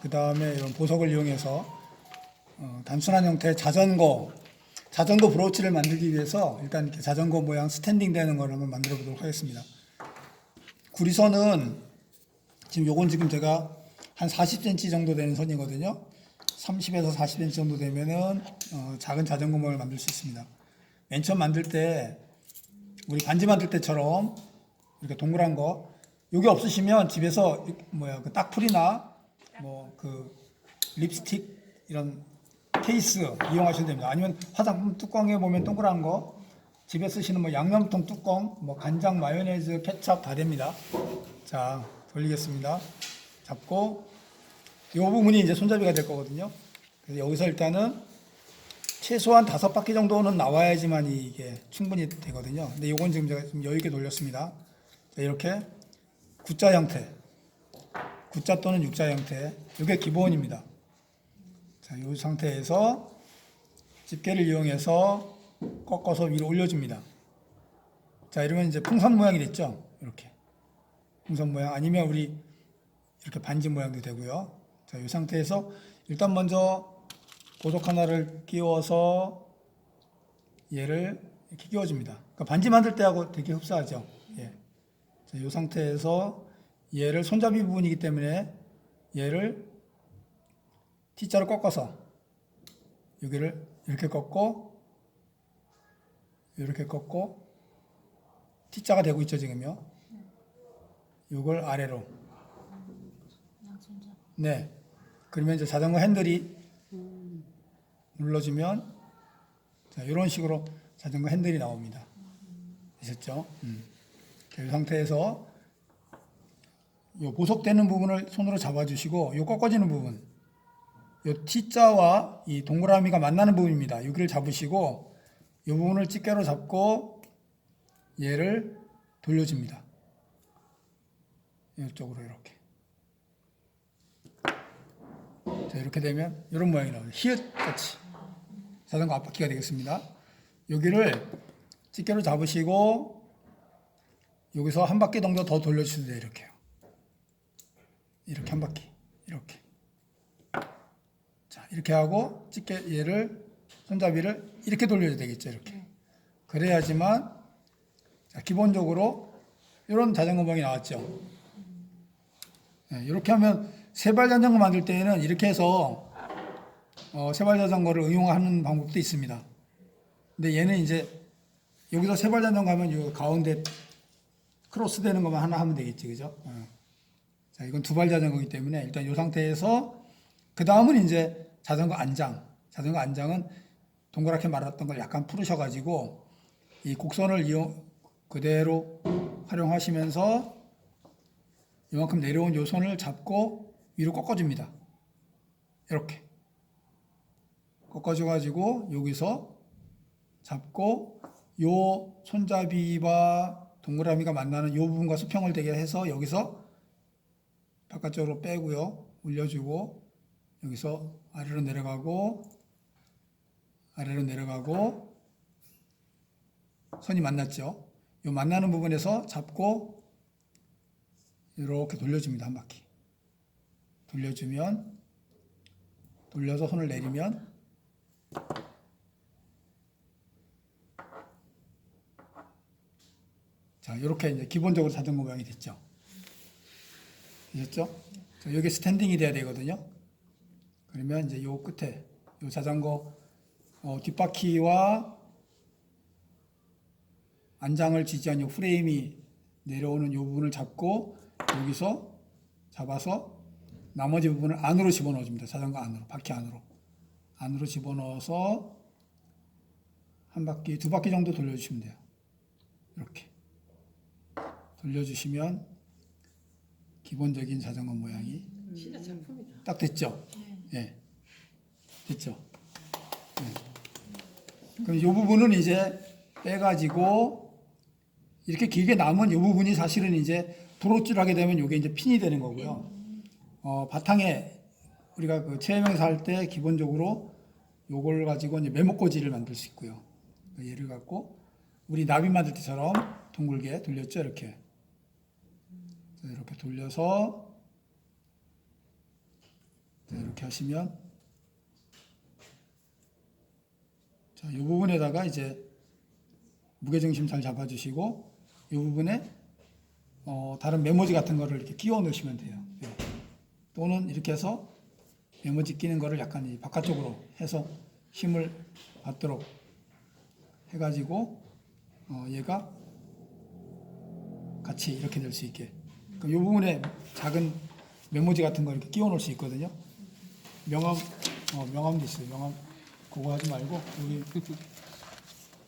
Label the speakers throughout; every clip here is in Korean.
Speaker 1: 그 다음에 이런 보석을 이용해서 어, 단순한 형태의 자전거 자전거 브로치를 만들기 위해서 일단 이렇게 자전거 모양 스탠딩 되는 걸 한번 만들어 보도록 하겠습니다. 구리선은 지금 요건 지금 제가 한 40cm 정도 되는 선이거든요. 30에서 40cm 정도 되면은 어, 작은 자전거 모양을 만들 수 있습니다. 맨 처음 만들 때 우리 반지 만들 때처럼 이렇게 동그란 거 여기 없으시면 집에서 이- 뭐야 그 딱풀이나 뭐 그 립스틱 이런 케이스 이용하셔도 됩니다. 아니면 화장품 뚜껑에 보면 동그란 거 집에 쓰시는 뭐 양념통 뚜껑, 뭐 간장, 마요네즈, 케찹 다 됩니다. 자 돌리겠습니다. 잡고 이 부분이 이제 손잡이가 될 거거든요. 그래서 여기서 일단은 최소한 다섯 바퀴 정도는 나와야지만 이게 충분히 되거든요. 근데 이건 지금 제가 좀 여유 있게 돌렸습니다. 자, 이렇게 V자 형태, V자 또는 U자 형태, 이게 기본입니다. 자, 이 상태에서 집게를 이용해서 꺾어서 위로 올려줍니다. 자, 이러면 이제 풍선 모양이 됐죠? 이렇게. 풍선 모양 아니면 우리 이렇게 반지 모양도 되고요. 자, 이 상태에서 일단 먼저 보석 하나를 끼워서 얘를 이렇게 끼워줍니다. 그러니까 반지 만들 때하고 되게 흡사하죠. 예. 자, 이 상태에서 얘를 손잡이 부분이기 때문에 얘를 T자로 꺾어서 여기를 이렇게 꺾고 이렇게 꺾고 T자가 되고 있죠 지금요. 이걸 아래로. 네. 그러면 이제 자전거 핸들이 눌러주면 자 이런 식으로 자전거 핸들이 나옵니다. 되셨죠? 음. 자, 이 상태에서 요 보석되는 부분을 손으로 잡아주시고 요 꺾어지는 부분 요 T자와 이 동그라미가 만나는 부분입니다. 여기를 잡으시고 이 부분을 집게로 잡고 얘를 돌려줍니다. 이쪽으로 이렇게. 자, 이렇게 되면 이런 모양이 나와요. 히읗 같이 자전거 앞바퀴가 되겠습니다. 여기를 집게로 잡으시고 여기서 한 바퀴 정도 더 돌려주셔도 돼요. 이렇게요. 이렇게 한 바퀴. 이렇게. 자, 이렇게 하고 집게 얘를 손잡이를 이렇게 돌려야 되겠죠. 이렇게. 그래야지만 자, 기본적으로 이런 자전거 모양이 나왔죠. 네, 이렇게 하면 세발 자전거 만들 때에는 이렇게 해서 어, 세발 자전거를 응용하는 방법도 있습니다. 근데 얘는 이제 여기서 세발 자전거 하면 이 가운데 크로스 되는 것만 하나 하면 되겠지, 그죠? 어. 자, 이건 두발 자전거이기 때문에 일단 이 상태에서 그 다음은 이제 자전거 안장. 자전거 안장은 동그랗게 말았던 걸 약간 풀으셔가지고 이 곡선을 이용 그대로 활용하시면서 이만큼 내려온 요 손을 잡고 위로 꺾어줍니다. 이렇게 꺾어줘가지고 여기서 잡고 요 손잡이와 동그라미가 만나는 요 부분과 수평을 되게 해서 여기서 바깥쪽으로 빼고요. 올려주고 여기서 아래로 내려가고 아래로 내려가고 선이 만났죠. 요 만나는 부분에서 잡고 이렇게 돌려줍니다. 한 바퀴. 돌려주면 돌려서 손을 내리면 자, 이렇게 이제 기본적으로 자전거 모양이 됐죠. 되셨죠? 자, 여기 스탠딩이 돼야 되거든요. 그러면 이제 요 끝에 요 자전거 어, 뒷바퀴와 안장을 지지한 요 프레임이 내려오는 요 부분을 잡고 여기서 잡아서 나머지 부분을 안으로 집어넣어 줍니다. 자전거 안으로, 바퀴 안으로. 안으로 집어넣어서 한 바퀴, 두 바퀴 정도 돌려주시면 돼요. 이렇게. 돌려주시면 기본적인 자전거 모양이
Speaker 2: 진짜 작품이다.
Speaker 1: 딱 됐죠? 예. 됐죠? 예. 그럼 이 부분은 이제 빼가지고 이렇게 길게 남은 이 부분이 사실은 이제 브로치를 하게 되면 이게 이제 핀이 되는 거고요. 어, 바탕에 우리가 그 체험행사 할 때 기본적으로 요걸 가지고 이제 메모꽂이를 만들 수 있고요. 그 얘를 갖고 우리 나비 만들 때처럼 둥글게 돌렸죠, 이렇게. 그래서 이렇게 돌려서 이렇게 하시면 자, 이 부분에다가 이제 무게중심 잘 잡아주시고 이 부분에 어, 다른 메모지 같은 거를 이렇게 끼워 넣으시면 돼요. 예. 또는 이렇게 해서 메모지 끼는 거를 약간 이 바깥쪽으로 해서 힘을 받도록 해가지고 어, 얘가 같이 이렇게 될 수 있게. 이 부분에 작은 메모지 같은 거 이렇게 끼워 놓을 수 있거든요. 명함, 어, 명함도 있어요. 명함. 그거 하지 말고, 여기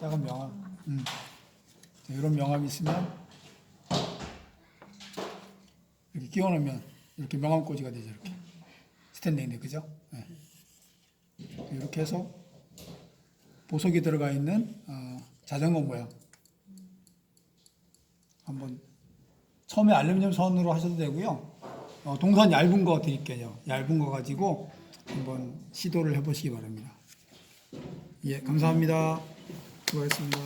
Speaker 1: 작은 명함. 음. 자, 이런 명함이 있으면 이렇게 끼워 놓으면 이렇게 명함 꽂이가 되죠. 이렇게. 스탠딩인데, 그죠? 네. 이렇게 해서 보석이 들어가 있는 어, 자전거 모양. 한번 처음에 알루미늄 선으로 하셔도 되고요. 어, 동선 얇은 거 드릴게요. 얇은 거 가지고 한번 시도를 해보시기 바랍니다. 예, 감사합니다. 수고하셨습니다.